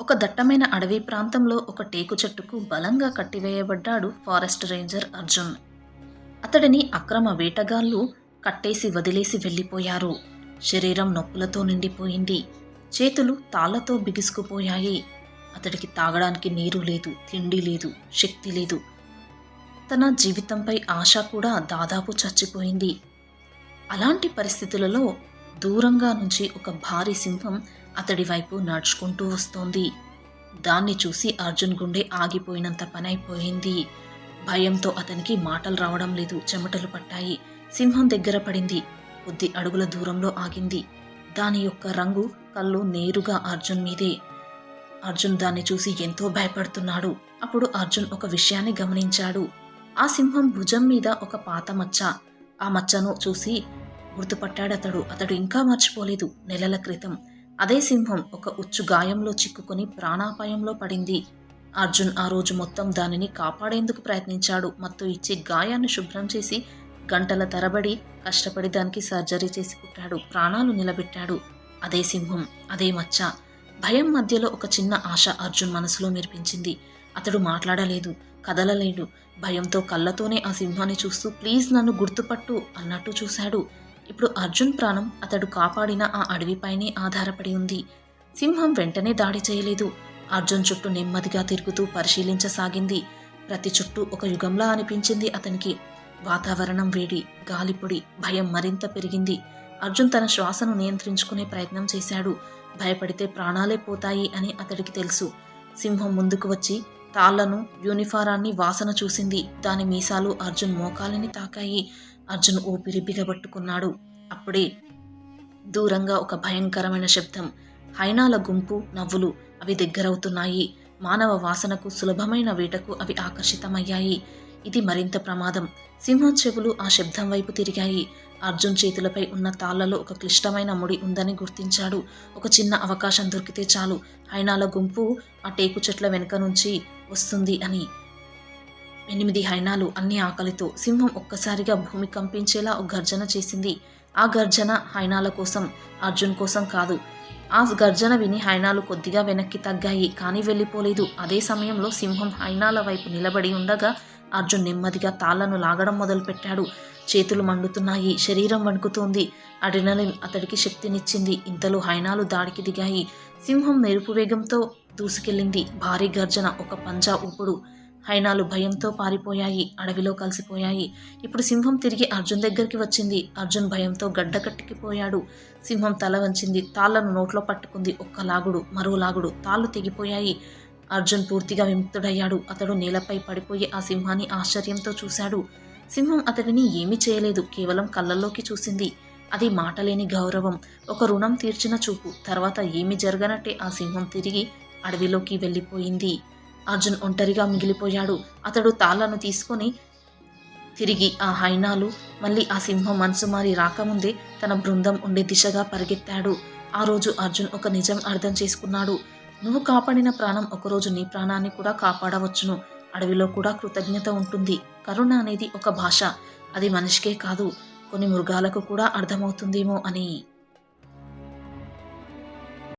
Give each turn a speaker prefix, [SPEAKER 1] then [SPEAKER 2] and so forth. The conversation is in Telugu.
[SPEAKER 1] ఒక దట్టమైన అడవి ప్రాంతంలో ఒక టేకు చెట్టుకు బలంగా కట్టివేయబడ్డాడు ఫారెస్ట్ రేంజర్ అర్జున్. అతడిని అక్రమ వేటగాళ్ళు కట్టేసి వదిలేసి వెళ్ళిపోయారు. శరీరం నొప్పులతో నిండిపోయింది. చేతులు తాళ్ళతో బిగుసుకుపోయాయి. అతడికి తాగడానికి నీరు లేదు తిండి లేదు శక్తి లేదు. తన జీవితంపై ఆశ కూడా దాదాపు చచ్చిపోయింది. అలాంటి పరిస్థితులలో దూరంగా నుంచి ఒక భారీ సింహం అతడి వైపు నడుచుకుంటూ వస్తోంది. దాన్ని చూసి అర్జున్ గుండె ఆగిపోయినంత పనైపోయింది. భయంతో అతనికి మాటలు రావడం లేదు. చెమటలు పట్టాయి. సింహం దగ్గర పడింది. కొద్ది అడుగుల దూరంలో ఆగింది. దాని యొక్క రంగు కళ్ళు నేరుగా అర్జున్ మీదే. అర్జున్ దాన్ని చూసి ఎంతో భయపడుతున్నాడు. అప్పుడు అర్జున్ ఒక విషయాన్ని గమనించాడు. ఆ సింహం భుజం మీద ఒక పాత మచ్చ. ఆ మచ్చను చూసి గుర్తుపట్టాడతడు అతడు. ఇంకా మర్చిపోలేదు. నెలల క్రితం అదే సింహం ఒక ఉచ్చు గాయంలో చిక్కుకొని ప్రాణాపాయంలో పడింది. అర్జున్ ఆ రోజు మొత్తం దానిని కాపాడేందుకు ప్రయత్నించాడు. మత్తు ఇచ్చి గాయాన్ని శుభ్రం చేసి గంటల తరబడి కష్టపడి దానికి సర్జరీ చేసి కుట్టాడు. ప్రాణాలు నిలబెట్టాడు అదే సింహం అదే మచ్చ. భయం మధ్యలో ఒక చిన్న ఆశ అర్జున్ మనసులో మెరిపించింది అతడు మాట్లాడలేదు కదలలేడు. భయంతో కళ్ళతోనే ఆ సింహాన్ని చూస్తూ ప్లీజ్ నన్ను గుర్తుపట్టు అన్నట్టు చూశాడు. ఇప్పుడు అర్జున్ ప్రాణం అతడు కాపాడిన ఆ అడవిపైనే ఆధారపడి ఉంది. సింహం వెంటనే దాడి చేయలేదు. అర్జున్ చుట్టూ నెమ్మదిగా తిరుగుతూ పరిశీలించసాగింది. ప్రతి చుట్టూ ఒక యుగంలా అనిపించింది అతనికి. వాతావరణం వేడి గాలిపొడి భయం మరింత పెరిగింది. అర్జున్ తన శ్వాసను నియంత్రించుకునే ప్రయత్నం చేశాడు. భయపడితే ప్రాణాలే పోతాయి అని అతడికి తెలుసు. సింహం ముందుకు వచ్చి తాళ్ళను యూనిఫారాన్ని వాసన చూసింది. దాని మీసాలు అర్జున్ మోకాలిని తాకాయి. అర్జున్ ఊపిరి బిగబట్టుకున్నాడు అప్పుడే దూరంగా ఒక భయంకరమైన శబ్దం. హైనాల గుంపు నవ్వులు అవి దగ్గరవుతున్నాయి. మానవ వాసనకు సులభమైన వేటకు అవి ఆకర్షితమయ్యాయి. ఇది మరింత ప్రమాదం. సింహం చెవులు ఆ శబ్దం వైపు తిరిగాయి. అర్జున్ చేతులపై ఉన్న తాళ్ళలో ఒక క్లిష్టమైన ముడి ఉందని గుర్తించాడు. ఒక చిన్న అవకాశం దొరికితే చాలు. హైనాల గుంపు ఆ టేకు చెట్ల వెనుక నుంచి వస్తుంది అని. ఎనిమిది హైనాలు అన్ని ఆకలితో సింహం ఒక్కసారిగా భూమి కంపించేలా ఒక గర్జన చేసింది. ఆ గర్జన హైనాల కోసం అర్జున్ కోసం కాదు. ఆ గర్జన విని హైనాలు కొద్దిగా వెనక్కి తగ్గాయి. కానీ వెళ్ళిపోలేదు. అదే సమయంలో సింహం హైనాల వైపు నిలబడి ఉండగా అర్జున్ నెమ్మదిగా తాళ్ళను లాగడం మొదలుపెట్టాడు. చేతులు మండుతున్నాయి. శరీరం వణుకుతోంది. అడినలిన్ అతడికి శక్తినిచ్చింది. ఇంతలో హైనాలు దాడికి దిగాయి. సింహం మెరుపు వేగంతో దూసుకెళ్ళింది. భారీ గర్జన. ఒక పంజా ఊపుడు. హైనాలు భయంతో పారిపోయాయి అడవిలో కలిసిపోయాయి. ఇప్పుడు సింహం తిరిగి అర్జున్ దగ్గరికి వచ్చింది. అర్జున్ భయంతో గడ్డకట్టికిపోయాడు సింహం తల వంచింది. తాళ్ళను నోట్లో పట్టుకుంది ఒక్క లాగుడు మరో లాగుడు. తాళ్ళు తెగిపోయాయి. అర్జున్ పూర్తిగా విముక్తుడయ్యాడు. అతడు నేలపై పడిపోయి ఆ సింహాన్ని ఆశ్చర్యంతో చూశాడు. సింహం అతడిని ఏమీ చేయలేదు. కేవలం కళ్ళల్లోకి చూసింది. అది మాటలేని గౌరవం. ఒక రుణం తీర్చిన చూపు. తర్వాత ఏమి జరగనట్టే ఆ సింహం తిరిగి అడవిలోకి వెళ్ళిపోయింది. అర్జున్ ఒంటరిగా మిగిలిపోయాడు. అతడు తాళ్ళను తీసుకొని తిరిగి ఆ హైనాలు మళ్ళీ ఆ సింహం మనసు మారి రాకముందే తన బృందం ఉండే దిశగా పరిగెత్తాడు. ఆ రోజు అర్జున్ ఒక నిజం అర్థం చేసుకున్నాడు. నువ్వు కాపాడిన ప్రాణం ఒకరోజు నీ ప్రాణాన్ని కూడా కాపాడవచ్చును. అడవిలో కూడా కృతజ్ఞత ఉంటుంది. కరుణ అనేది ఒక భాష. అది మనిషికే కాదు. కొన్ని మృగాలకు కూడా అర్థమవుతుందేమో అని